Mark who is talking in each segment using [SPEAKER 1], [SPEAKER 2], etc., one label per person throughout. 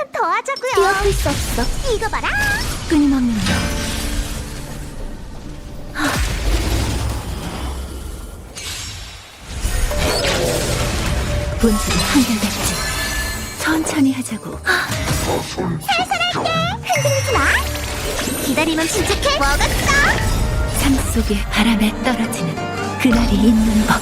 [SPEAKER 1] 조금만 더 하자고요.
[SPEAKER 2] 뛰어들 수 없어.
[SPEAKER 1] 이거 봐라.
[SPEAKER 2] 끊임없는 너. 본질은 한결같지. 천천히 하자고.
[SPEAKER 1] 살살할게. 흔들리지 마. 기다리면 침착해. 먹었어.
[SPEAKER 2] 삶 속에 바람에 떨어지는 그날이 있는 법.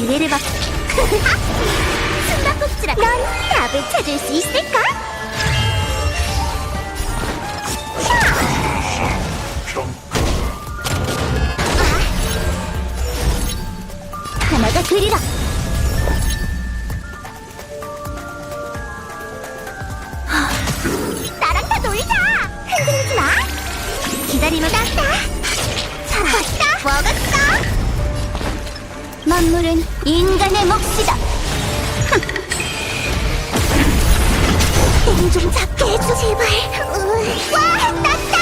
[SPEAKER 1] 기회를 봐. 숨바꼭질아. 넌 답을 찾을 수 있을까? 하나가 그리라. 나랑 다 놀자. 흔들리지 마. 기다리면 땄다. 잡았다. 먹었어.
[SPEAKER 2] 만물은 인간의 몫이다.
[SPEAKER 1] 힘좀 잡게 해줘 제발 으, 와? 땄다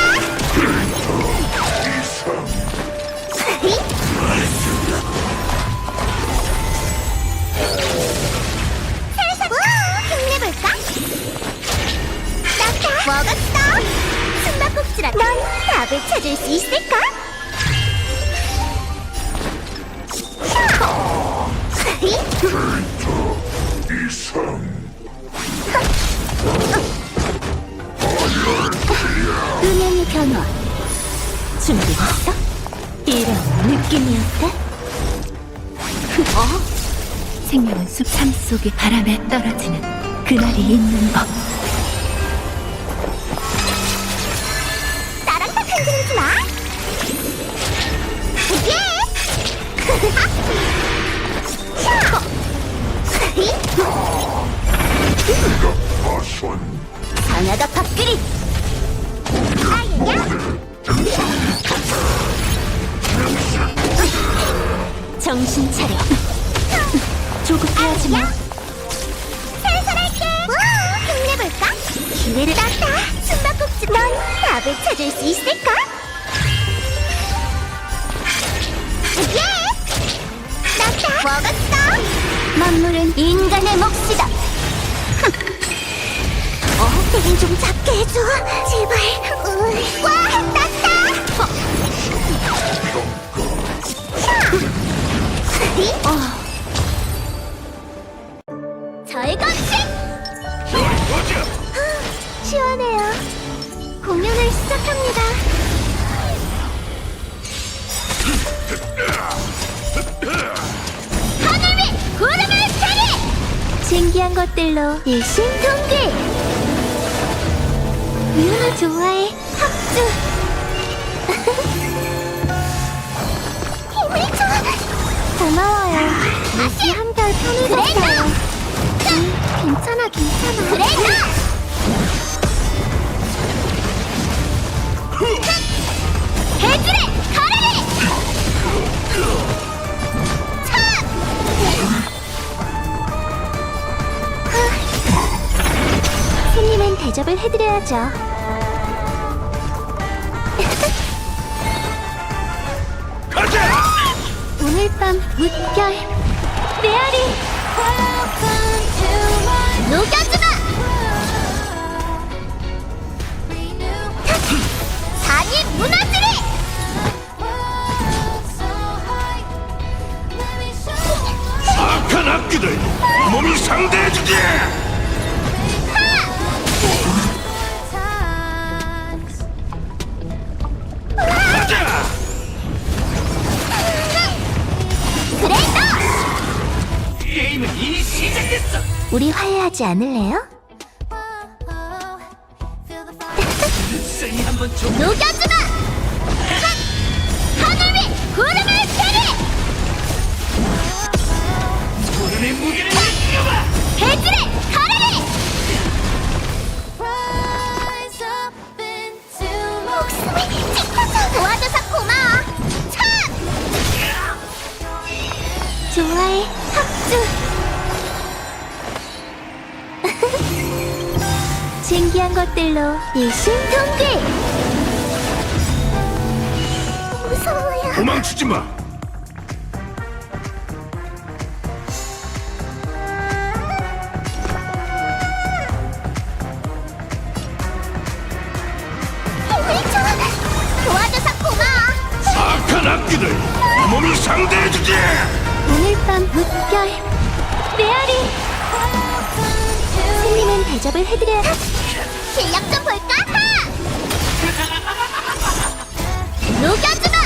[SPEAKER 1] 먹었어 숨바꼭질아 넌 답을 찾을 수 있을까?
[SPEAKER 2] 어? 생명은 숲삶 속의 바람에 떨어지는 그날이 있는 법.
[SPEAKER 1] 나랑 딱 흔들리지 마. 예.
[SPEAKER 2] 상하가 밥그리
[SPEAKER 1] 아야야.
[SPEAKER 2] 정신 차려. 마.
[SPEAKER 1] 살살할게. 우, 힘내볼까? 기회를 땄다. 숨바꼭질. 넌 답을 찾을 수 있을까? 예. 땄다. 먹었어.
[SPEAKER 2] 만물은 인간의 몫이다.
[SPEAKER 1] 어, 힘좀 잡게 해줘. 제발. 으, 와, 땄다.
[SPEAKER 2] 어,
[SPEAKER 1] 절검식! 시원해요. 공연을 시작합니다. 하늘 위 구름을 캐리!
[SPEAKER 2] 신기한 것들로
[SPEAKER 1] 일심 동기! 누나 좋아해. 합주! 고마워요. 대접을 해드려야죠.
[SPEAKER 3] 가자!
[SPEAKER 1] 오늘 밤 물결 메아리 녹여주마 산이 무너지리
[SPEAKER 3] 악한 악기들 몸이 상대해주지!
[SPEAKER 1] 우리 화해하지 않을래요? 녹여주마 하늘 위 구름을 캐리
[SPEAKER 3] 구름의 무게를 느껴봐!
[SPEAKER 1] 해지래 가라리 신기한 것들로 일심동기 무서워요.
[SPEAKER 3] 도망치지 마.
[SPEAKER 1] 힘을 줘. 도와줘서 고마워.
[SPEAKER 3] 악한 악기들 몸이 상대해주지.
[SPEAKER 1] 오늘 밤 물결. 메아리. 승리는 대접을 해드려야 실력 좀 볼까? 하! 녹여줘